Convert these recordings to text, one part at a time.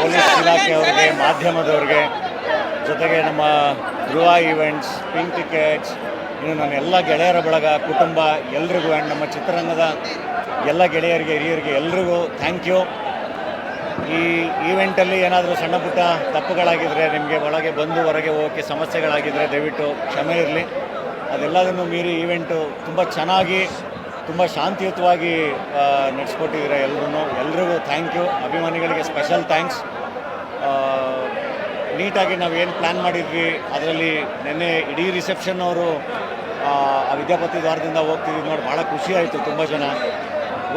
Police ಇಲಾಖೆಯವರಿಗೆ ಮಾಧ್ಯಮದವ್ರಿಗೆ, ಜೊತೆಗೆ ನಮ್ಮ ಧ್ರುವ events pink tickets ಇನ್ನು ನನ್ನ ಎಲ್ಲ ಗೆಳೆಯರ ಬಳಗ, ಕುಟುಂಬ ಎಲ್ರಿಗೂ ಆ್ಯಂಡ್ ನಮ್ಮ ಚಿತ್ರರಂಗದ ಎಲ್ಲ ಗೆಳೆಯರಿಗೆ, ಹಿರಿಯರಿಗೆ ಎಲ್ರಿಗೂ ಥ್ಯಾಂಕ್ ಯು ಈ ಈವೆಂಟಲ್ಲಿ ಏನಾದರೂ ಸಣ್ಣ ಪುಟ್ಟ ತಪ್ಪುಗಳಾಗಿದ್ದರೆ ನಿಮಗೆ ಒಳಗೆ ಬಂದು ಹೊರಗೆ ಹೋಗೋಕ್ಕೆ ಸಮಸ್ಯೆಗಳಾಗಿದ್ದರೆ ದಯವಿಟ್ಟು ಕ್ಷಮೆ ಇರಲಿ. ಅದೆಲ್ಲದನ್ನು ಮೀರಿ ಈವೆಂಟು ತುಂಬ ಚೆನ್ನಾಗಿ ತುಂಬ ಶಾಂತಿಯುತವಾಗಿ ನಡೆಸ್ಕೊಟ್ಟಿದ್ದೀರ ಎಲ್ಲರೂ ಎಲ್ರಿಗೂ ಥ್ಯಾಂಕ್ ಯು ಅಭಿಮಾನಿಗಳಿಗೆ ಸ್ಪೆಷಲ್ ಥ್ಯಾಂಕ್ಸ್ ನೀಟಾಗಿ ನಾವು ಏನು ಪ್ಲ್ಯಾನ್ ಮಾಡಿದ್ವಿ, ಅದರಲ್ಲಿ ನಿನ್ನೆ ಇಡೀ ರಿಸೆಪ್ಷನ್ ಅವರು, ಆ ವಿದ್ಯಾಪತಿ ದ್ವಾರದಿಂದ ಹೋಗ್ತಿದ್ವಿ ನೋಡಿ, ಭಾಳ ಖುಷಿ ಆಯಿತು ತುಂಬ ಜನ.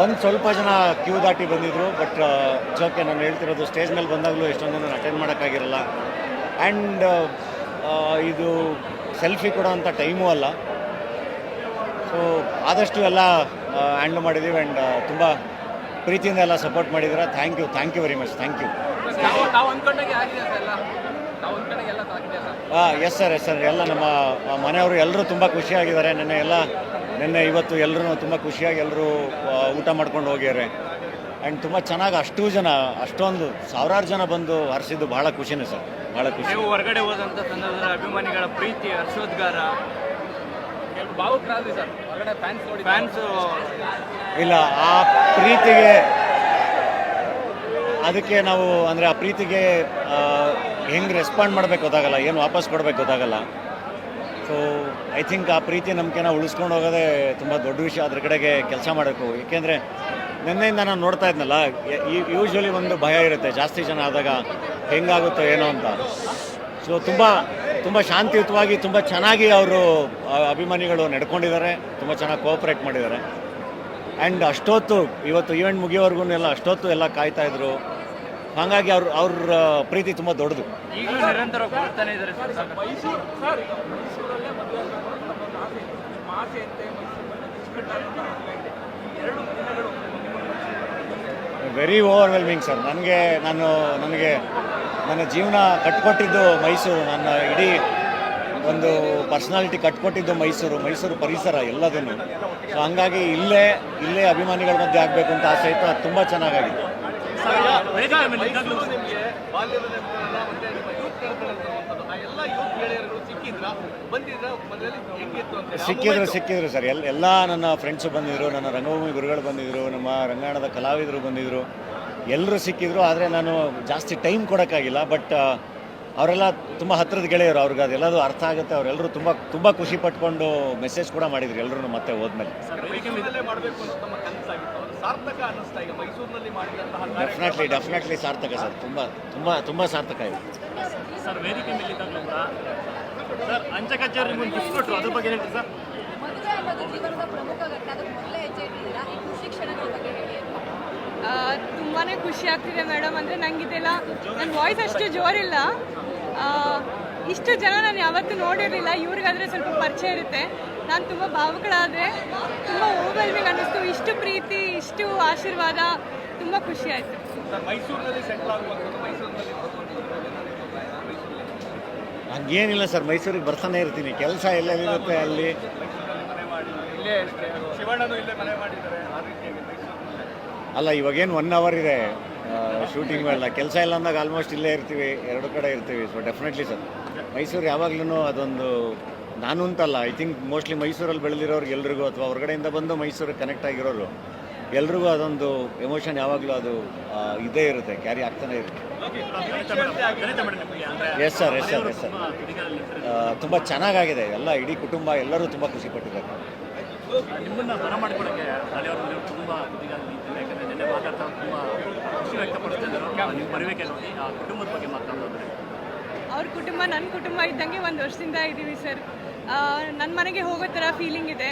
ಒಂದು ಸ್ವಲ್ಪ ಜನ ಕ್ಯೂ ದಾಟಿ ಬಂದಿದ್ದರು ಬಟ್ ಜೊತೆ ನಾನು ಹೇಳ್ತಿರೋದು ಸ್ಟೇಜ್ ಮೇಲೆ ಬಂದಾಗಲೂ ಎಷ್ಟೊಂದು ಜನ ಅಟೆಂಡ್ ಮಾಡೋಕ್ಕಾಗಿರಲ್ಲ. ಆ್ಯಂಡ್ ಇದು ಸೆಲ್ಫಿ ಕೊಡೋವಂಥ ಟೈಮೂ ಅಲ್ಲ. ಆದಷ್ಟು ಎಲ್ಲ ಹ್ಯಾಂಡ್ಲ್ ಮಾಡಿದ್ದೀವಿ ಆ್ಯಂಡ್ ತುಂಬ ಪ್ರೀತಿಯಿಂದ ಎಲ್ಲ ಸಪೋರ್ಟ್ ಮಾಡಿದ್ದೀರಾ. Thank you thank you very much thank you ಹಾಂ ಎಸ್ ಸರ್ ಎಸ್ ಸರ್. ಎಲ್ಲ ನಮ್ಮ ಮನೆಯವರು ಎಲ್ಲರೂ ತುಂಬ ಖುಷಿಯಾಗಿದ್ದಾರೆ. ನೆನ್ನೆ ಎಲ್ಲ ನೆನ್ನೆ ಇವತ್ತು ಎಲ್ಲರೂ ತುಂಬ ಖುಷಿಯಾಗಿ ಎಲ್ಲರೂ ಊಟ ಮಾಡ್ಕೊಂಡು ಹೋಗ್ಯಾರೆ ಆ್ಯಂಡ್ ತುಂಬ ಚೆನ್ನಾಗಿ ಅಷ್ಟು ಜನ ಅಷ್ಟೊಂದು ಸಾವಿರಾರು ಜನ ಬಂದು ಹರಿಸಿದ್ದು ಭಾಳ ಖುಷಿನೇ ಸರ್. ಭಾಳ ಖುಷಿ. ಹೊರಗಡೆ ಹೋದಂಥ ಸಂದರ್ಭದಲ್ಲಿ ಅಭಿಮಾನಿಗಳ ಪ್ರೀತಿ ಹರ್ಷೋದ್ಗಾರ ಇಲ್ಲ ಆ ಪ್ರೀತಿಗೆ ಅದಕ್ಕೆ ನಾವು ಅಂದರೆ ಆ ಪ್ರೀತಿಗೆ ಹೆಂಗೆ ರೆಸ್ಪಾಂಡ್ ಮಾಡಬೇಕು ಗೊತ್ತಾಗಲ್ಲ ಏನು ವಾಪಸ್ ಕೊಡಬೇಕು ಗೊತ್ತಾಗಲ್ಲ. ಸೊ ಐ ಥಿಂಕ್ ಆ ಪ್ರೀತಿ ನಂಬಿಕೆನ ಉಳಿಸ್ಕೊಂಡು ಹೋಗೋದೇ ತುಂಬ ದೊಡ್ಡ ವಿಷಯ ಅದ್ರ ಕಡೆಗೆ ಕೆಲಸ ಮಾಡಬೇಕು. ಏಕೆಂದರೆ ನಿನ್ನೆಯಿಂದ ನಾನು ನೋಡ್ತಾ ಇದ್ನಲ್ಲ ಯೂಶ್ವಲಿ ಒಂದು ಭಯ ಇರುತ್ತೆ ಜಾಸ್ತಿ ಜನ ಆದಾಗ ಹೆಂಗಾಗುತ್ತೋ ಏನೋ ಅಂತ. ಸೊ ತುಂಬ ತುಂಬ ಶಾಂತಿಯುತವಾಗಿ ತುಂಬ ಚೆನ್ನಾಗಿ ಅವರು ಅಭಿಮಾನಿಗಳು ನಡ್ಕೊಂಡಿದ್ದಾರೆ. ತುಂಬ ಚೆನ್ನಾಗಿ ಕೋಆಪ್ರೇಟ್ ಮಾಡಿದ್ದಾರೆ. ಆ್ಯಂಡ್ ಅಷ್ಟೊತ್ತು ಇವತ್ತು ಈವೆಂಟ್ ಮುಗಿಯೋವರೆಗೂ ಎಲ್ಲ ಅಷ್ಟೊತ್ತು ಎಲ್ಲ ಕಾಯ್ತಾ ಇದ್ರು. ಹಾಗಾಗಿ ಅವ್ರ ಅವ್ರ ಪ್ರೀತಿ ತುಂಬ ದೊಡ್ಡದು. ಈಗಲೂ ನಿರಂತರ ಬರ್ತಾನೆ ಇದ್ದಾರೆ ಸರ್ ಮೈಸೂರು ಸರ್ ಮೈಸೂರಲ್ಲೇ ಮದುವೆ ಎರಡು ದಿನಗಳು ವೆರಿ ಓವರ್ವೆಲ್ಮಿಂಗ್ ಸರ್ ನನಗೆ, ನಾನು, ನನಗೆ, ನನ್ನ ಜೀವನ ಕಟ್ಕೊಟ್ಟಿದ್ದು ಮೈಸೂರು. ನನ್ನ ಇಡೀ ಒಂದು ಪರ್ಸ್ನಾಲಿಟಿ ಕಟ್ಕೊಟ್ಟಿದ್ದು ಮೈಸೂರು ಮೈಸೂರು ಪರಿಸರ ಎಲ್ಲದನ್ನು. ಸೊ ಹಂಗಾಗಿ ಇಲ್ಲೇ ಇಲ್ಲೇ ಅಭಿಮಾನಿಗಳ ಮಧ್ಯೆ ಆಗಬೇಕು ಅಂತ ಆಸೆ ಇತ್ತು. ಅದು ತುಂಬ ಚೆನ್ನಾಗಾಗಿದೆ ನಿಮಗೆ ಬಾಲ್ಯದಲ್ಲಿ ಮತ್ತೆ ನಿಮ್ಮ ಯೂತ್ ನೆನಪಿರುವಂಥದ್ದು ಆ ಎಲ್ಲ ಯೂತ್ ಗೆಳೆಯರು ಸಿಕ್ಕಿದ್ರ ಸಿಕ್ಕಿದ್ರು ಸಿಕ್ಕಿದ್ರು ಸರ್. ಎಲ್ಲ ಎಲ್ಲ ನನ್ನ ಫ್ರೆಂಡ್ಸು ಬಂದಿದ್ರು ನನ್ನ ರಂಗಭೂಮಿ ಗುರುಗಳು ಬಂದಿದ್ರು ನಮ್ಮ ರಂಗಾಯಣದ ಕಲಾವಿದರು ಬಂದಿದ್ರು. ಎಲ್ಲರೂ ಸಿಕ್ಕಿದ್ರು ಆದರೆ ನಾನು ಜಾಸ್ತಿ ಟೈಮ್ ಕೊಡೋಕ್ಕಾಗಿಲ್ಲ ಬಟ್ ಅವರೆಲ್ಲ ತುಂಬ ಹತ್ತಿರದ ಗೆಳೆಯರು ಅವ್ರಿಗೆ ಅದೆಲ್ಲದು ಅರ್ಥ ಆಗುತ್ತೆ. ಅವರೆಲ್ಲರೂ ತುಂಬ ತುಂಬ ಖುಷಿ ಪಟ್ಕೊಂಡು ಮೆಸೇಜ್ ಕೂಡ ಮಾಡಿದ್ರು ಎಲ್ಲರೂ ಮತ್ತೆ ಹೋದ್ಮೇಲೆ. ಮೈಸೂರಲ್ಲೇ ಮಾಡಬೇಕು ಅಂತ ನಮ್ಮ ಕನಸಾಗಿತ್ತು. ಅದು ಸಾರ್ಥಕ ಅನ್ನಿಸ್ತಾ ಈಗ ಮೈಸೂರಿನಲ್ಲಿ ಮಾಡಿದಂತಹ ಡೆಫಿನೆಟ್ಲಿ ಡೆಫಿನೆಟ್ಲಿ ಸಾರ್ಥಕ ಸರ್. ತುಂಬ ತುಂಬ ತುಂಬ ಸಾರ್ಥಕ ಇದೆ. ಸರ್ ವೇದಿಕೆ ಮೇಲಿದ್ದಾಗಲೂ ಅಂಚೆ ಕಚೇರಿ ಮುಂದೆ ಗಿಫ್ಟ್ ಕೊಟ್ಟರು ಅದ್ರ ಬಗ್ಗೆ ಹೇಳ್ತೀವಿ ಸರ್. ಮದುವೆ ಅನ್ನೋದು ಜೀವನದ ಪ್ರಮುಖ ಘಟ್ಟ ಅದಕ್ಕೆ ಮೊದಲೇ ಹೆಜ್ಜೆ ಇಟ್ಟಿದ್ದೀರಾ ಈ ಖುಷಿ ಕ್ಷಣಗಳ ಬಗ್ಗೆ ಹೇಳಿ. ತುಂಬಾ ಖುಷಿ ಆಗ್ತಿದೆ ಮೇಡಮ್. ಅಂದರೆ ನಂಗಿದೆಲ್ಲ ನನ್ನ ವಾಯ್ಸ್ ಅಷ್ಟು ಜೋರಿಲ್ಲ. ಇಷ್ಟು ಜನ ನಾನು ಯಾವತ್ತೂ ನೋಡಿರಲಿಲ್ಲ. ಇವ್ರಿಗಾದರೆ ಸ್ವಲ್ಪ ಪರಿಚಯ ಇರುತ್ತೆ. ನಾನು ತುಂಬ ಭಾವುಗಳಾದರೆ ತುಂಬ ಓವರ್ವೆಲ್ಮಿಂಗ್ ಅನ್ನಿಸ್ತು. ಇಷ್ಟು ಪ್ರೀತಿ ಇಷ್ಟು ಆಶೀರ್ವಾದ ತುಂಬ ಖುಷಿ ಆಯಿತು. ಸರ್ ಮೈಸೂರಿನಲ್ಲಿ ಸೆಟ್ಲ್ ಆಗುವಂಥದ್ದು ಮೈಸೂರಿನಲ್ಲಿ ಹಂಗೇನಿಲ್ಲ ಸರ್, ಮೈಸೂರಿಗೆ ಬರ್ತಾನೆ ಇರ್ತೀನಿ. ಕೆಲಸ ಎಲ್ಲೆಲ್ಲಿರುತ್ತೆ ಅಲ್ಲಿ. ಅಲ್ಲ, ಇವಾಗೇನು ಒನ್ ಅವರ್ ಇದೆ ಶೂಟಿಂಗ್ ಎಲ್ಲ. ಕೆಲಸ ಇಲ್ಲ ಅಂದಾಗ ಆಲ್ಮೋಸ್ಟ್ ಇಲ್ಲೇ ಇರ್ತೀವಿ, ಎರಡು ಕಡೆ ಇರ್ತೀವಿ. So definitely sir. ಮೈಸೂರು ಯಾವಾಗ್ಲೂ ಅದೊಂದು ನಾನು ಅಂತಲ್ಲ ಐ ಥಿಂಕ್ ಮೋಸ್ಟ್ಲಿ ಮೈಸೂರಲ್ಲಿ ಬೆಳೆದಿರೋರ್ಗೆ ಎಲ್ರಿಗೂ ಅಥವಾ ಹೊರಗಡೆಯಿಂದ ಬಂದು ಮೈಸೂರಿಗೆ ಕನೆಕ್ಟ್ ಆಗಿರೋರು, ಎಲ್ರಿಗೂ ಅದೊಂದು ಎಮೋಷನ್ ಯಾವಾಗಲೂ ಅದು ಇದೇ ಇರುತ್ತೆ ಕ್ಯಾರಿ ಆಗ್ತಾನೆ ಇರುತ್ತೆ. Yes sir yes sir yes sir ತುಂಬ ಚೆನ್ನಾಗಾಗಿದೆ ಎಲ್ಲ ಇಡೀ ಕುಟುಂಬ ಎಲ್ಲರೂ ತುಂಬ ಖುಷಿ ಪಟ್ಟಿದ್ದಾರೆ. ನಿಮ್ಮನ್ನ ಮನ ಮಾಡ್ಕೊಳಕ್ಕೆ ಹಳೆಯವರು ನೀವು ತುಂಬ ತುದಿಗಾಲ ನಿಂತಿಲ್ಲ ಯಾಕಂದರೆ ನಿನ್ನೆ ಮಾತಾಡ್ತಾ ತುಂಬ ಖುಷಿ ವ್ಯಕ್ತಪಡಿಸ್ತಾ ಇದ್ದರು. ನೀವು ಬರಬೇಕೆ ನೋಡಿ ಆ ಕುಟುಂಬದ ಬಗ್ಗೆ ಮಾತಾಡೋದ್ರೆ ಅವ್ರ ಕುಟುಂಬ ನನ್ನ ಕುಟುಂಬ ಇದ್ದಂಗೆ ಒಂದು ವರ್ಷದಿಂದ ಇದ್ದೀವಿ ಸರ್ ನನ್ನ ಮನೆಗೆ ಹೋಗೋ ಥರ ಫೀಲಿಂಗ್ ಇದೆ.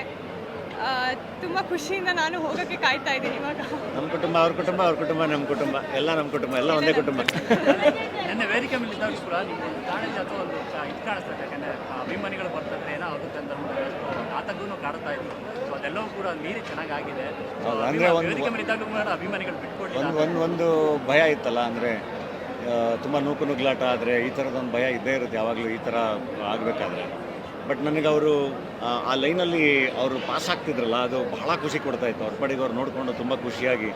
ತುಂಬ ಖುಷಿಯಿಂದ ನಾನು ಹೋಗೋಕ್ಕೆ ಕಾಯ್ತಾ ಇದ್ದೀನಿ ಇವಾಗ. ನಮ್ಮ ಕುಟುಂಬ ಅವ್ರ ಕುಟುಂಬ ಅವ್ರ ಕುಟುಂಬ ನಮ್ಮ ಕುಟುಂಬ. ಎಲ್ಲ ನಮ್ಮ ಕುಟುಂಬ ಎಲ್ಲ ಒಂದೇ ಕುಟುಂಬ. ನನ್ನ ವೇದಿಕೆ ಮೇಲೆ ಇದ್ದಾಗ ಕೂಡ ನೀವು ಒಂದು ಕಾಣಿಕೆ ಅಥವಾ ಒಂದು ಇದು ಕಾಣಿಸ್ತದೆ ಯಾಕಂದರೆ ಅಭಿಮಾನಿಗಳು ಬರ್ತಾರೆ ಏನೋ ಆಗುತ್ತೆ ಅಂತ ಆತಗೂ ಕಾಡ್ತಾ ಇದ್ರು. ಸೊ ಅದೆಲ್ಲವೂ ಕೂಡ ಮೀರಿ ಚೆನ್ನಾಗಾಗಿದೆ. ಅಂದರೆ ಒಂದು- ವೇದಿಕೆ ಮೇಲೆ ಇದ್ದಾಗ ಕೂಡ ಅಭಿಮಾನಿಗಳು ಬಿಟ್ಕೊಡ್ಲಿಲ್ಲ ಒಂದು ಒಂದು ಒಂದು ಭಯ ಇತ್ತಲ್ಲ ಅಂದರೆ ತುಂಬ ನೂಕು ನುಗ್ಲಾಟ ಆದರೆ ಈ ಥರದೊಂದು ಭಯ ಇದ್ದೇ ಇರುತ್ತೆ ಯಾವಾಗಲೂ ಈ ಥರ ಆಗಬೇಕಾದ್ರೆ. ಬಟ್ ನನಗೆ ಅವರು ಆ ಲೈನಲ್ಲಿ ಅವರು ಪಾಸ್ ಆಗ್ತಿದ್ರಲ್ಲ, ಅದು ಬಹಳ ಖುಷಿ ಕೊಡ್ತಾ ಇತ್ತು. ಅವ್ರ ಪಡೆಗೆ ಅವ್ರು ನೋಡಿಕೊಂಡು ತುಂಬ ಖುಷಿಯಾಗಿ.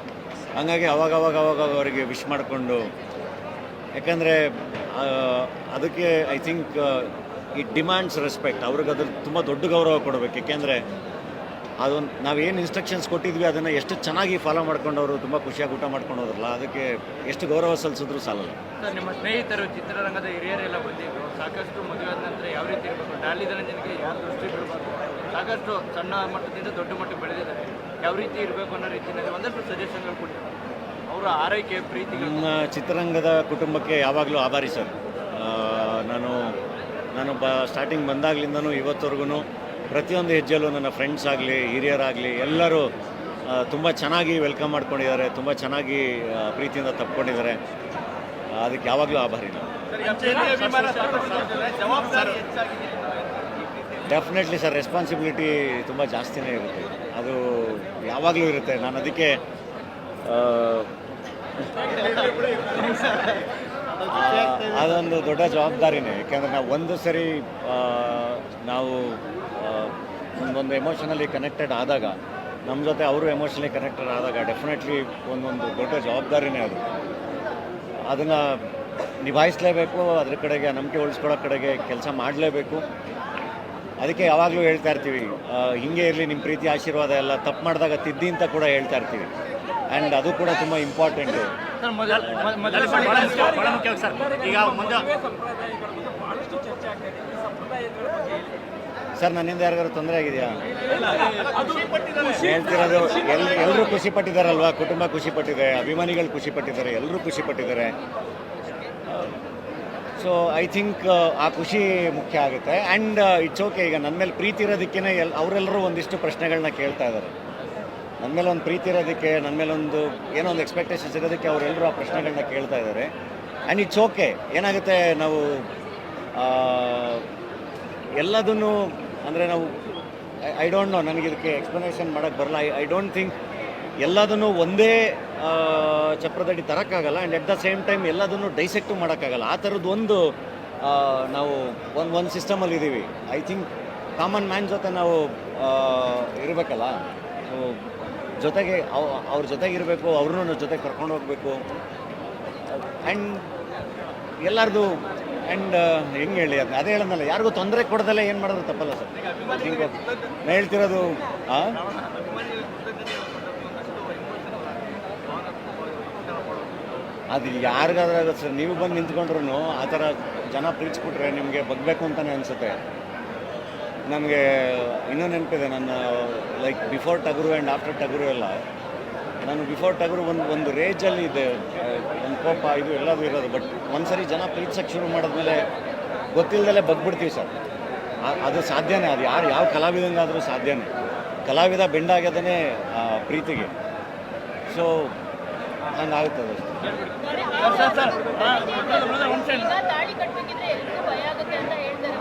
ಹಂಗಾಗಿ ಅವಾಗ ಅವಾಗ ಅವಾಗ ಅವರಿಗೆ ವಿಶ್ ಮಾಡಿಕೊಂಡು, ಯಾಕಂದರೆ ಅದಕ್ಕೆ I think it demands respect ಅವ್ರಿಗೆ ಅದ್ರ ತುಂಬ ದೊಡ್ಡ ಗೌರವ ಕೊಡಬೇಕು. ಯಾಕೆಂದರೆ ಅದೊಂದು ನಾವೇನು ಇನ್ಸ್ಟ್ರಕ್ಷನ್ಸ್ ಕೊಟ್ಟಿದ್ವಿ ಅದನ್ನು ಎಷ್ಟು ಚೆನ್ನಾಗಿ ಫಾಲೋ ಮಾಡ್ಕೊಂಡವರು ತುಂಬ ಖುಷಿಯಾಗಿ ಊಟ ಮಾಡ್ಕೊಂಡು ಹೋದ್ರಲ್ಲ ಅದಕ್ಕೆ ಎಷ್ಟು ಗೌರವ ಸಲ್ಲಿಸಿದ್ರು ಸಾಲಲ್ಲ. ಸರ್ ನಿಮ್ಮ ಸ್ನೇಹಿತರು ಚಿತ್ರರಂಗದ ಹಿರಿಯರೆಲ್ಲ ಬಂದಿದ್ರು ಸಾಕಷ್ಟು ಮದುವೆ ಆದ ನಂತರ ಯಾವ ರೀತಿ ಇರಬೇಕು? ಡಾಲಿ ಧನಂಜನಿಗೆ ಯಾವ ದೃಷ್ಟಿ ಬೀಳಬಾರ್ದು ಸಾಕಷ್ಟು ಸಣ್ಣ ಮಟ್ಟದಿಂದ ದೊಡ್ಡ ಮಟ್ಟಕ್ಕೆ ಬೆಳೆದಿದ್ದಾರೆ. ಯಾವ ರೀತಿ ಇರಬೇಕು ಅನ್ನೋ ರೀತಿಯಲ್ಲಿ ಒಂದಷ್ಟು ಸಜೆಷನ್ಗಳು ಕೊಟ್ಟಿದ್ದಾರೆ ಅವರ ಆರೈಕೆ ಪ್ರೀತಿ ನಮ್ಮ ಚಿತ್ರರಂಗದ ಕುಟುಂಬಕ್ಕೆ ಯಾವಾಗಲೂ ಆಭಾರಿ ಸರ್. ನಾನು ನಾನು ಬ ಸ್ಟಾರ್ಟಿಂಗ್ ಬಂದಾಗ್ಲಿಂದನೂ ಇವತ್ತವರೆಗೂ ಪ್ರತಿಯೊಂದು ಹೆಜ್ಜೆಲ್ಲೂ ನನ್ನ ಫ್ರೆಂಡ್ಸ್ ಆಗಲಿ, ಹಿರಿಯರಾಗಲಿ, ಎಲ್ಲರೂ ತುಂಬ ಚೆನ್ನಾಗಿ ವೆಲ್ಕಮ್ ಮಾಡ್ಕೊಂಡಿದ್ದಾರೆ, ತುಂಬ ಚೆನ್ನಾಗಿ ಪ್ರೀತಿಯಿಂದ ತಪ್ಕೊಂಡಿದ್ದಾರೆ. ಅದಕ್ಕೆ ಯಾವಾಗಲೂ ಆಭಾರಿ ಡೆಫಿನೆಟ್ಲಿ ಸರ್ ರೆಸ್ಪಾನ್ಸಿಬಿಲಿಟಿ ತುಂಬ ಜಾಸ್ತಿನೇ ಇರುತ್ತೆ. ಅದು ಯಾವಾಗಲೂ ಇರುತ್ತೆ. ನಾನು ಅದಕ್ಕೆ ಅದೊಂದು ದೊಡ್ಡ ಜವಾಬ್ದಾರಿನೇ. ಯಾಕೆಂದರೆ ನಾವು ಒಂದು ಸರಿ ನಾವು ಒಂದೊಂದು ಎಮೋಷನಲಿ ಕನೆಕ್ಟೆಡ್ ಆದಾಗ ನಮ್ಮ ಜೊತೆ ಅವರು ಎಮೋಷನಲಿ ಕನೆಕ್ಟೆಡ್ ಆದಾಗ ಡೆಫಿನೆಟ್ಲಿ ಒಂದೊಂದು ದೊಡ್ಡ ಜವಾಬ್ದಾರಿನೇ ಅದು. ಅದನ್ನು ನಿಭಾಯಿಸಲೇಬೇಕು ಅದ್ರ ಕಡೆಗೆ ನಂಬಿಕೆ ಉಳಿಸ್ಕೊಳ್ಳೋ ಕಡೆಗೆ ಕೆಲಸ ಮಾಡಲೇಬೇಕು. ಅದಕ್ಕೆ ಯಾವಾಗಲೂ ಹೇಳ್ತಾ ಇರ್ತೀವಿ ಹಿಂಗೆ ಇರಲಿ ನಿಮ್ಮ ಪ್ರೀತಿ ಆಶೀರ್ವಾದ ಎಲ್ಲ ತಪ್ಪು ಮಾಡಿದಾಗ ತಿದ್ದಿ ಅಂತ ಕೂಡ ಹೇಳ್ತಾ ಇರ್ತೀವಿ. ಆ್ಯಂಡ್ ಅದು ಕೂಡ ತುಂಬ ಇಂಪಾರ್ಟೆಂಟು ಈಗ ಮುಂದೆ ಸರ್ ನನ್ನಿಂದ ಯಾರಿಗಾರು ತೊಂದರೆ ಆಗಿದೆಯಾ? ಹೇಳ್ತಿರೋದು ಎಲ್ಲ ಎಲ್ಲರೂ ಖುಷಿ ಪಟ್ಟಿದ್ದಾರಲ್ವಾ? ಕುಟುಂಬ ಖುಷಿ ಪಟ್ಟಿದೆ, ಅಭಿಮಾನಿಗಳು ಖುಷಿ ಪಟ್ಟಿದ್ದಾರೆ ಎಲ್ಲರೂ ಖುಷಿ ಪಟ್ಟಿದ್ದಾರೆ. ಸೊ ಐ ಥಿಂಕ್ ಆ ಖುಷಿ ಮುಖ್ಯ ಆಗುತ್ತೆ. ಆ್ಯಂಡ್ ಇಟ್ಸ್ ಓಕೆ ಈಗ ನನ್ನ ಮೇಲೆ ಪ್ರೀತಿ ಇರೋದಕ್ಕೇ ಎಲ್ ಅವರೆಲ್ಲರೂ ಒಂದಿಷ್ಟು ಪ್ರಶ್ನೆಗಳನ್ನ ಕೇಳ್ತಾ ಇದ್ದಾರೆ ನನ್ನ ಮೇಲೆ ಒಂದು ಪ್ರೀತಿ ಇರೋದಕ್ಕೆ ನನ್ನ ಮೇಲೆ ಒಂದು, ಏನೋ ಒಂದು ಎಕ್ಸ್ಪೆಕ್ಟೇಷನ್ಸ್ ಇರೋದಕ್ಕೆ ಅವರೆಲ್ಲರೂ ಆ ಪ್ರಶ್ನೆಗಳನ್ನ ಕೇಳ್ತಾ ಇದ್ದಾರೆ ಆ್ಯಂಡ್ ಇಟ್ಸ್ ಓಕೆ ಏನಾಗುತ್ತೆ, ನಾವು ಎಲ್ಲದನ್ನು ಅಂದರೆ ನಾವು ಐ ಡೋಂಟ್ ನೋ ನನಗೆ ಇದಕ್ಕೆ ಎಕ್ಸ್ಪ್ಲನೇಷನ್ ಮಾಡೋಕ್ಕೆ ಬರಲ್ಲ. ಐ ಐ ಡೋಂಟ್ ಥಿಂಕ್ ಎಲ್ಲದನ್ನು ಒಂದೇ ಚಪ್ರದಡಿ ತರೋಕ್ಕಾಗಲ್ಲ. And at the same time ಎಲ್ಲದನ್ನು ಡೈಸೆಕ್ಟು ಮಾಡೋಕ್ಕಾಗಲ್ಲ. ಆ ಥರದ್ದು ಒಂದು ನಾವು ಒಂದು ಒಂದು ಸಿಸ್ಟಮಲ್ಲಿ ಇದ್ದೀವಿ ಐ ಥಿಂಕ್ ಕಾಮನ್ ಮ್ಯಾನ್ ಜೊತೆ ನಾವು ಇರಬೇಕಲ್ಲ. ಜೊತೆಗೆ ಅವ್, ಅವ್ರ ಜೊತೆಗೆ ಇರಬೇಕು, ಅವ್ರನ್ನೂ ಜೊತೆಗೆ ಕರ್ಕೊಂಡು ಹೋಗಬೇಕು. ಆ್ಯಂಡ್ ಎಲ್ಲರದು ಆ್ಯಂಡ್ ಹೆಂಗೆ ಹೇಳಿ ಅದು ಅದೇ ಹೇಳೋದಲ್ಲ ಯಾರಿಗೂ ತೊಂದರೆ ಕೊಡದಲ್ಲ ಏನು ಮಾಡೋದು ತಪ್ಪಲ್ಲ ಸರ್. ನಾನು ಹೇಳ್ತಿರೋದು ಹಾಂ ಅದು ಯಾರಿಗಾದ್ರೂ ಆಗುತ್ತೆ ಸರ್. ನೀವು ಬಂದು ನಿಂತ್ಕೊಂಡ್ರು ಆ ಥರ ಜನ ಪ್ರೀತಿಸ್ಬಿಟ್ರೆ ನಿಮಗೆ ಬಗ್ಬೇಕು ಅಂತಲೇ ಅನಿಸುತ್ತೆ. ನನಗೆ ಇನ್ನೂ ನೆನಪಿದೆ ನನ್ನ like before Tagaru and after Tagaru ಎಲ್ಲ. ನಾನು ಬಿಫೋರ್ ಟಗರು ಒಂದು ಒಂದು ರೇಂಜಲ್ಲಿ ಇದೆ ಒಂದು ಕೋಪ ಇದು ಎಲ್ಲದೂ ಇರೋದು. ಬಟ್ ಒಂದ್ಸರಿ ಜನ ಪ್ರೀತಿಸಕ್ಕೆ ಶುರು ಮಾಡಿದ್ಮೇಲೆ ಗೊತ್ತಿಲ್ಲದಲ್ಲೇ ಬಗ್ಬಿಡ್ತೀವಿ ಸರ್. ಅದು ಸಾಧ್ಯನೇ ಅದು ಯಾರು ಯಾವ ಕಲಾವಿದಂಗಾದರೂ ಸಾಧ್ಯನೇ. ಕಲಾವಿದ ಬೆಂಡಾಗ್ಯದೇ ಪ್ರೀತಿಗೆ. ಸೊ ಹಂಗಾಗುತ್ತದೆ ಅಷ್ಟೇ. ಸರ್ ಸರ್ ಸರ್ ತಾಳಿ ಕಟ್ಟಬೇಕಿದ್ರೆ ಎಲ್ರಿಗೂ ಭಯ ಆಗುತ್ತೆ ಅಂತ ಹೇಳ್ತಾರೆ.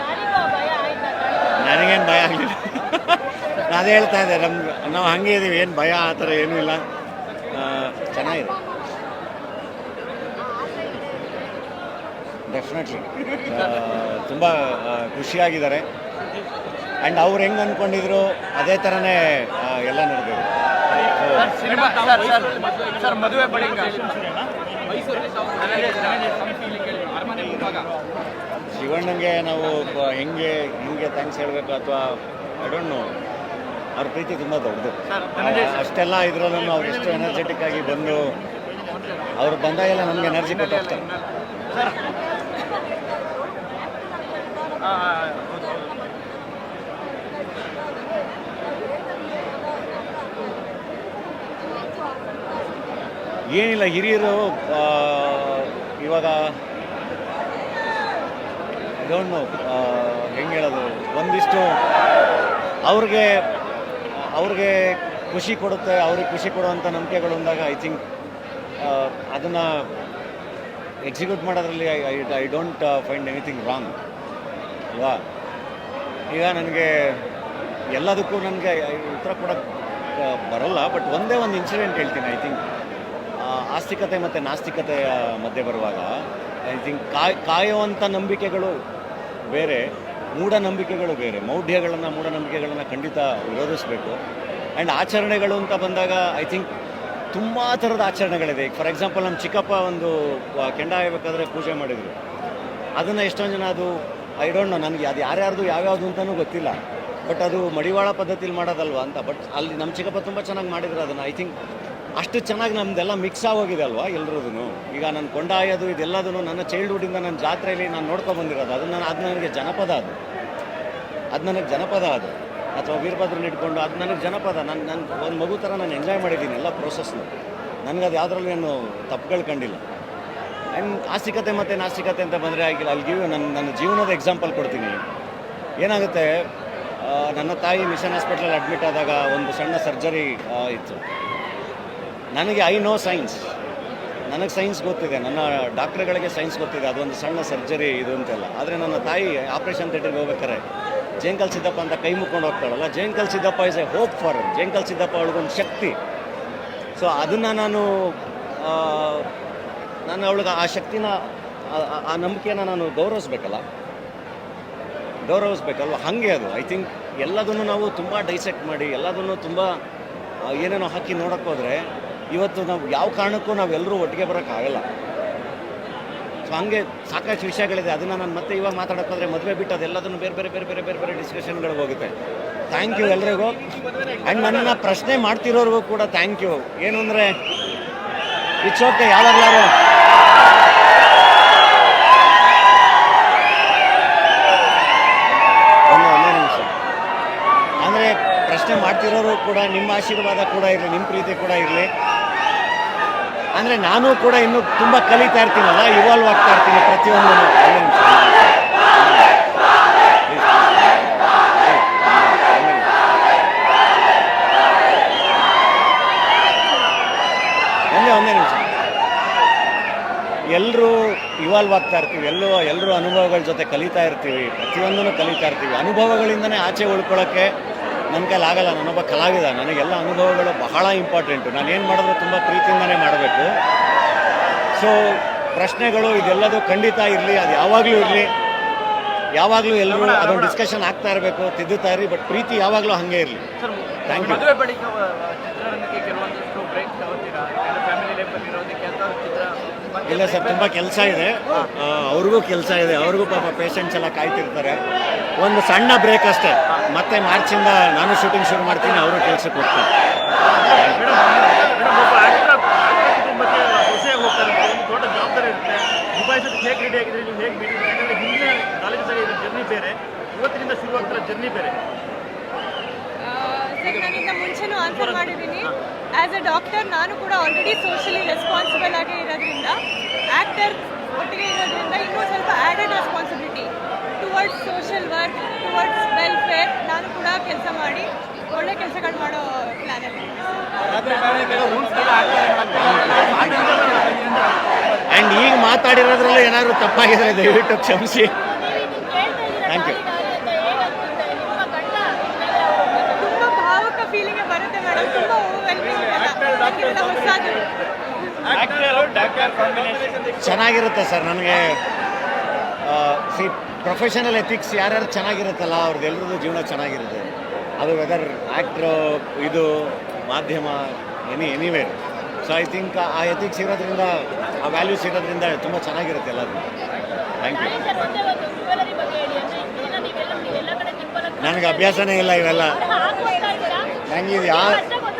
ತಾಳಿಗೂ ಭಯ ಆಯ್ತಾ? ತಾಳಿ ನನಗೇನು ಭಯ ಆಗಲಿಲ್ಲ. ನಾನು ಹೇಳ್ತಾ ಇದ್ದೆ ನಮ್ಗೆ ನಾವು ಹಂಗೆ ಇದ್ದೀವಿ ಏನು ಭಯ ಆ ಥರ ಏನೂ ಇಲ್ಲ. ಚೆನ್ನಾಗಿದೆ. ಡೆಫಿನೆಟ್ಲಿ ತುಂಬ ಖುಷಿಯಾಗಿದ್ದಾರೆ. ಆ್ಯಂಡ್ ಅವ್ರು ಹೆಂಗೆ ಅಂದ್ಕೊಂಡಿದ್ರು ಅದೇ ಥರನೇ ಎಲ್ಲ ನಡೆದಿದೆ. ಮುಂಭಾಗ. ಶಿವಣ್ಣಂಗೆ ನಾವು ಹೆಂಗೆ ಹಿಂಗೆ ಥ್ಯಾಂಕ್ಸ್ ಹೇಳಬೇಕು ಅಥವಾ ಐ ಡೋಂಟ್ ನೋ ಅವ್ರ ಪ್ರೀತಿ ತುಂಬ ದೊಡ್ಡದು. ಅಷ್ಟೆಲ್ಲ ಇದರಲ್ಲೂ ಅವ್ರು ಎಷ್ಟು ಎನರ್ಜೆಟಿಕ್ ಆಗಿ ಬಂದು ಅವ್ರು ಬಂದಾಗೆಲ್ಲ ನಮ್ಗೆ ಎನರ್ಜಿ ಕೊಟ್ಟು ಹೋಗ್ತಾರೆ ಸರ್ ಆ, ಹೌದು, ಹೌದು. ಏನಿಲ್ಲ, ಹಿರಿಯರು ಇವಾಗ ಡೋಂಟ್ ನೋ ಹೆಂಗೆ ಹೇಳೋದು? ಒಂದಿಷ್ಟು ಅವ್ರಿಗೆ ಅವ್ರಿಗೆ ಖುಷಿ ಕೊಡುತ್ತೆ, ಅವ್ರಿಗೆ ಖುಷಿ ಕೊಡುವಂಥ ನಂಬಿಕೆಗಳು ಅಂದಾಗ ಐ ಥಿಂಕ್ ಅದನ್ನು ಎಕ್ಸಿಕ್ಯೂಟ್ ಮಾಡೋದ್ರಲ್ಲಿ I I don't find anything wrong ಅಲ್ವಾ ಈಗ ನನಗೆ ಎಲ್ಲದಕ್ಕೂ ನನಗೆ ಉತ್ತರ ಕೊಡೋಕ್ಕೆ ಬರಲ್ಲ ಬಟ್ ಒಂದೇ ಒಂದು ಇನ್ಸಿಡೆಂಟ್ ಹೇಳ್ತೀನಿ ಐ ಥಿಂಕ್ ಆಸ್ತಿಕತೆ ಮತ್ತು ನಾಸ್ತಿಕತೆಯ ಮಧ್ಯೆ ಬರುವಾಗ ಐ ಥಿಂಕ್ ಕಾಯ್ ಕಾಯುವಂಥ ನಂಬಿಕೆಗಳು ಬೇರೆ ಮೂಢನಂಬಿಕೆಗಳು ಬೇರೆ. ಮೌಢ್ಯಗಳನ್ನು ಮೂಢನಂಬಿಕೆಗಳನ್ನು ಖಂಡಿತ ವಿರೋಧಿಸಬೇಕು. ಆ್ಯಂಡ್ ಆಚರಣೆಗಳು ಅಂತ ಬಂದಾಗ ಐ ಥಿಂಕ್ ತುಂಬ ಥರದ ಆಚರಣೆಗಳಿದೆ. ಫಾರ್ ಎಕ್ಸಾಂಪಲ್ ನಮ್ಮ ಚಿಕ್ಕಪ್ಪ ಒಂದು ಕೆಂಡ ಹಾಯ್ಬೇಕಾದ್ರೆ ಪೂಜೆ ಮಾಡಿದರು. ಅದನ್ನು ಎಷ್ಟೊಂದು ಜನ ಅದು ಐ ಡೋಂಟ್ ನೋ ನನಗೆ ಅದು ಯಾರ್ಯಾರ್ದು ಯಾವ್ಯಾವುದು ಅಂತಲೂ ಗೊತ್ತಿಲ್ಲ. ಬಟ್ ಅದು ಮಡಿವಾಳ ಪದ್ಧತಿಲಿ ಮಾಡೋದಲ್ವಾ ಅಂತ. ಬಟ್ ಅಲ್ಲಿ ನಮ್ಮ ಚಿಕ್ಕಪ್ಪ ತುಂಬ ಚೆನ್ನಾಗಿ ಮಾಡಿದ್ರು ಅದನ್ನು. ಐ ಥಿಂಕ್ ಅಷ್ಟು ಚೆನ್ನಾಗಿ ನಮ್ದೆಲ್ಲ ಮಿಕ್ಸ್ ಆಗೋಗಿದೆ ಅಲ್ವಾ ಎಲ್ಲರದೂ ಈಗ ನನ್ನ ಕೊಂಡಾಯೋದು ಇದೆಲ್ಲದೂ ನನ್ನ ಚೈಲ್ಡ್ಹುಡ್ಡಿಂದ ನನ್ನ ಜಾತ್ರೆಯಲ್ಲಿ ನಾನು ನೋಡ್ಕೊಂಡು ಬಂದಿರೋದು. ನಾನು ಅದು ನನಗೆ ಜನಪದ ಅದು. ಅದು ನನಗೆ ಜನಪದ ಅದು. ಅಥವಾ ವೀರಭದ್ರನ ಇಟ್ಕೊಂಡು ಅದು ನನಗೆ ಜನಪದ. ನಾನು ನನ್ನ ಒಂದು ಮಗು ಥರ ನಾನು ಎಂಜಾಯ್ ಮಾಡಿದ್ದೀನಿ ಎಲ್ಲ ಪ್ರೋಸೆಸ್ನ ನನಗೆ ಅದು ಯಾವುದ್ರಲ್ಲಿ ನಾನು ತಪ್ಪುಗಳು ಕಂಡಿಲ್ಲ. ಆ್ಯಂಡ್ ಆಸ್ತಿಕತೆ ಮತ್ತು ನಾಸ್ತಿಕತೆ ಅಂತ ಬಂದರೆ ಆಗಿಲ್ಲ. ಅಲ್ಲಿ ನನ್ನ ನನ್ನ ಜೀವನದ ಎಕ್ಸಾಂಪಲ್ ಕೊಡ್ತೀನಿ. ಏನಾಗುತ್ತೆ ನನ್ನ ತಾಯಿ ಮಿಷನ್ ಹಾಸ್ಪಿಟ್ಲಲ್ಲಿ ಅಡ್ಮಿಟ್ ಆದಾಗ ಒಂದು ಸಣ್ಣ ಸರ್ಜರಿ ಇತ್ತು. ನನಗೆ ಐ ನೋ ಸೈನ್ಸ್. ನನಗೆ ಸೈನ್ಸ್ ಗೊತ್ತಿದೆ. ನನ್ನ ಡಾಕ್ಟ್ರುಗಳಿಗೆ ಸೈನ್ಸ್ ಗೊತ್ತಿದೆ. ಅದೊಂದು ಸಣ್ಣ ಸರ್ಜರಿ ಇದು ಅಂತೆಲ್ಲ. ಆದರೆ ನನ್ನ ತಾಯಿ ಆಪ್ರೇಷನ್ ಥಿಯೇಟರ್ಗೆ ಹೋಗ್ಬೇಕಾರೆ ಜೇಂಕಲ್ ಸಿದ್ದಪ್ಪ ಅಂತ ಕೈ ಮುಕ್ಕೊಂಡು ಹೋಗ್ತಾಳಲ್ಲ, Jenkal Siddappa is a hope for Jenkal Siddappa ಅವಳಿಗೊಂದು ಶಕ್ತಿ. ಸೊ ಅದನ್ನು ನಾನು ನಾನು ಅವಳಿಗೆ ಆ ಶಕ್ತಿನ, ಆ- ನಂಬಿಕೆನ ನಾನು ಗೌರವಿಸ್ಬೇಕಲ್ಲ. ಗೌರವಿಸ್ಬೇಕಲ್ವ? ಹಾಗೆ ಅದು. ಐ ಥಿಂಕ್ ಎಲ್ಲದನ್ನು ನಾವು ತುಂಬ ಡೈಸೆಕ್ಟ್ ಮಾಡಿ, ಎಲ್ಲದನ್ನು ತುಂಬ ಏನೇನೋ ಹಾಕಿ ನೋಡೋಕ್ಕೆ ಹೋದರೆ ಇವತ್ತು ನಾವು ಯಾವ ಕಾರಣಕ್ಕೂ ನಾವೆಲ್ಲರೂ ಒಟ್ಟಿಗೆ ಬರೋಕ್ಕಾಗಲ್ಲ. ಸೊ ಹಂಗೆ ಸಾಕಷ್ಟು ವಿಷಯಗಳಿದೆ. ಅದನ್ನು ನಾನು ಮತ್ತೆ ಇವಾಗ ಮಾತಾಡೋಕೆ ಹೋದರೆ ಮದುವೆ ಬಿಟ್ಟು ಅದೆಲ್ಲದನ್ನು ಬೇರೆ ಬೇರೆ ಬೇರೆ ಬೇರೆ ಬೇರೆ ಬೇರೆ ಡಿಸ್ಕಷನ್ಗಳಿಗೆ ಹೋಗುತ್ತೆ. ಥ್ಯಾಂಕ್ ಯು ಎಲ್ರಿಗೂ. ಆ್ಯಂಡ್ ನನ್ನನ್ನು ಪ್ರಶ್ನೆ ಮಾಡ್ತಿರೋರಿಗೂ ಕೂಡ ಥ್ಯಾಂಕ್ ಯು ಏನು ಅಂದರೆ ಇಟ್ಸ್ ಓಕೆ ಯಾವಾಗಲಾರು ಪ್ರಶ್ನೆ ಮಾಡ್ತಿರೋರು ಕೂಡ ನಿಮ್ಮ ಆಶೀರ್ವಾದ ಕೂಡ ಇರಲಿ, ನಿಮ್ಮ ಪ್ರೀತಿ ಕೂಡ ಇರಲಿ. ಅಂದರೆ ನಾನು ಕೂಡ ಇನ್ನೂ ತುಂಬ ಕಲಿತಾ ಇರ್ತೀನಲ್ಲ ಇವಾಲ್ವ್ ಆಗ್ತಾ ಇರ್ತೀನಿ ಪ್ರತಿಯೊಂದು ಒಂದೇ ಒಂದೇ ನಿಮಿಷ. ಎಲ್ಲರೂ ಇವಾಲ್ವ್ ಆಗ್ತಾ ಇರ್ತೀವಿ ಎಲ್ಲರೂ ಎಲ್ಲರೂ ಅನುಭವಗಳ ಜೊತೆ ಕಲಿತಾ ಇರ್ತೀವಿ, ಪ್ರತಿಯೊಂದನ್ನು ಕಲಿತಾ ಇರ್ತೀವಿ. ಅನುಭವಗಳಿಂದನೇ ಆಚೆ ಉಳ್ಕೊಳ್ಳೋಕ್ಕೆ ನನ್ನ ಕೈಲಿ ಆಗಲ್ಲ ನಾನೊಬ್ಬ ಕಲಾವಿದ. ನನಗೆಲ್ಲ ಅನುಭವಗಳು ಬಹಳ ಇಂಪಾರ್ಟೆಂಟು ನಾನು ಏನು ಮಾಡಿದ್ರು ತುಂಬ ಪ್ರೀತಿಯಿಂದನೇ ಮಾಡಬೇಕು. ಸೊ ಪ್ರಶ್ನೆಗಳು ಇದೆಲ್ಲದೂ ಖಂಡಿತ ಇರಲಿ ಅದು ಯಾವಾಗಲೂ ಇರಲಿ. ಯಾವಾಗಲೂ ಎಲ್ಲರೂ ಅದೊಂದು ಡಿಸ್ಕಷನ್ ಆಗ್ತಾ ಇರಬೇಕು ತಿದ್ದುತ್ತಾ ಇರಲಿ ಬಟ್ ಪ್ರೀತಿ ಯಾವಾಗಲೂ ಹಾಗೆ ಇರಲಿ. ಥ್ಯಾಂಕ್ ಯು ಬಳಿಕ ಚಿತ್ರರಂಗಕ್ಕೆ ಕೆಲವೊಂದಷ್ಟು ಬ್ರೇಕ್ ತಗೋತೀರಾ? ಫ್ಯಾಮಿಲಿ ಲೈಫಲ್ಲಿ ಇರೋದಕ್ಕೆ ಅಂತ ಚಿತ್ರ ಇಲ್ಲ ಸರ್ ತುಂಬ ಕೆಲಸ ಇದೆ. ಅವ್ರಿಗೂ ಕೆಲಸ ಇದೆ. ಅವ್ರಿಗೂ ಪಾಪ ಪೇಷಂಟ್ಸ್ ಎಲ್ಲ ಕಾಯ್ತಿರ್ತಾರೆ. ಒಂದು ಸಣ್ಣ ಬ್ರೇಕ್ ಅಷ್ಟೇ. ಮತ್ತೆ ಮಾರ್ಚಿಂದ ನಾನು ಶೂಟಿಂಗ್ ಶುರು ಮಾಡ್ತೀನಿ ಅವರು ಕೆಲಸಕ್ಕೆ ಹೋಗ್ತಾರೆ. ಜರ್ನಿ ಬೇರೆ ಇವತ್ತಿನಿಂದ ಶುರುವಾಗ್ತಿರೋ ಜರ್ನಿ ಬೇರೆ. ಸರ್ ನಾನಿಂದ ಮುಂಚೆನೂ ಆನ್ಸರ್ ಮಾಡಿದ್ದೀನಿ. ಆಸ್ ಅ ಡಾಕ್ಟರ್ ನಾನು ಕೂಡ ಆಲ್ರೆಡಿ ಸೋಷಲಿ ರೆಸ್ಪಾನ್ಸಿಬಲ್ ಆಗಿ ಇರೋದ್ರಿಂದ ಆ್ಯಕ್ಟರ್ ಒಟ್ಟಿಗೆ ಇರೋದ್ರಿಂದ ಇನ್ನೂ ಸ್ವಲ್ಪ added responsibility towards social work towards welfare ನಾನು ಕೂಡ ಕೆಲಸ ಮಾಡಿ ಒಳ್ಳೆ ಕೆಲಸಗಳು ಮಾಡೋ ಪ್ಲಾನಲ್ಲಿ ಆ್ಯಂಡ್ ಈಗ ಮಾತಾಡಿರೋದ್ರಲ್ಲೂ ಏನಾದರೂ ತಪ್ಪಾಗಿದೆ? ದಯವಿಟ್ಟು ಕ್ಷಮಿಸಿ. ಥ್ಯಾಂಕ್ ಯು ತುಂಬ ಭಾವುಕ ಫೀಲಿಂಗ್ ಬರುತ್ತೆ ಮೇಡಮ್ ತುಂಬ ಹೊಸದು. ಚೆನ್ನಾಗಿರುತ್ತೆ ಸರ್ ನನಗೆ ಸಿ ಪ್ರೊಫೆಷನಲ್ ಎಥಿಕ್ಸ್ ಯಾರ್ಯಾರು ಚೆನ್ನಾಗಿರುತ್ತಲ್ಲ ಅವ್ರದ್ದು ಎಲ್ರದ್ದು ಜೀವನ ಚೆನ್ನಾಗಿರುತ್ತೆ. ಅದು ವೆದರ್ ಆ್ಯಕ್ಟ್ರು ಇದು ಮಾಧ್ಯಮ any anywhere so I think ಆ ಎಥಿಕ್ಸ್ ಇರೋದ್ರಿಂದ ಆ ವ್ಯಾಲ್ಯೂಸ್ ಇರೋದ್ರಿಂದ ತುಂಬ ಚೆನ್ನಾಗಿರುತ್ತೆ ಎಲ್ಲರೂ ಥ್ಯಾಂಕ್ ಯು ನನಗೆ ಅಭ್ಯಾಸನೇ ಇಲ್ಲ ಇವೆಲ್ಲ. ನನಗೆ ಇದು ಗೊತ್ತಾಯ್ತಾ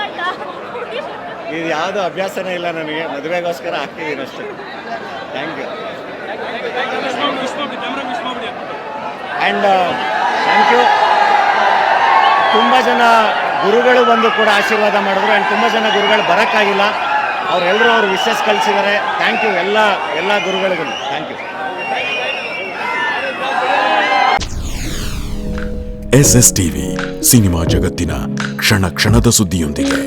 ಇದು ಯಾವುದು ಅಭ್ಯಾಸನೇ ಇಲ್ಲ ನನಗೆ. ಮದುವೆಗೋಸ್ಕರ ಹಾಕ್ತಿದ್ದೀನಿ ಅಷ್ಟೇ. Thank you and thank you ತುಂಬ ಜನ ಗುರುಗಳು ಬಂದು ಕೂಡ ಆಶೀರ್ವಾದ ಮಾಡಿದ್ರು. ಆ್ಯಂಡ್ ತುಂಬ ಜನ ಗುರುಗಳು ಬರೋಕ್ಕಾಗಿಲ್ಲ. ಅವರೆಲ್ಲರೂ ಅವ್ರ ವಿಶಸ್ ಕಳಿಸಿದ್ದಾರೆ ಥ್ಯಾಂಕ್ ಯು ಎಲ್ಲ ಎಲ್ಲ ಗುರುಗಳಿಗೂ. Thank you S S TV cinema ಜಗತ್ತಿನ ಕ್ಷಣ ಕ್ಷಣದ ಸುದ್ದಿಯೊಂದಿಗೆ.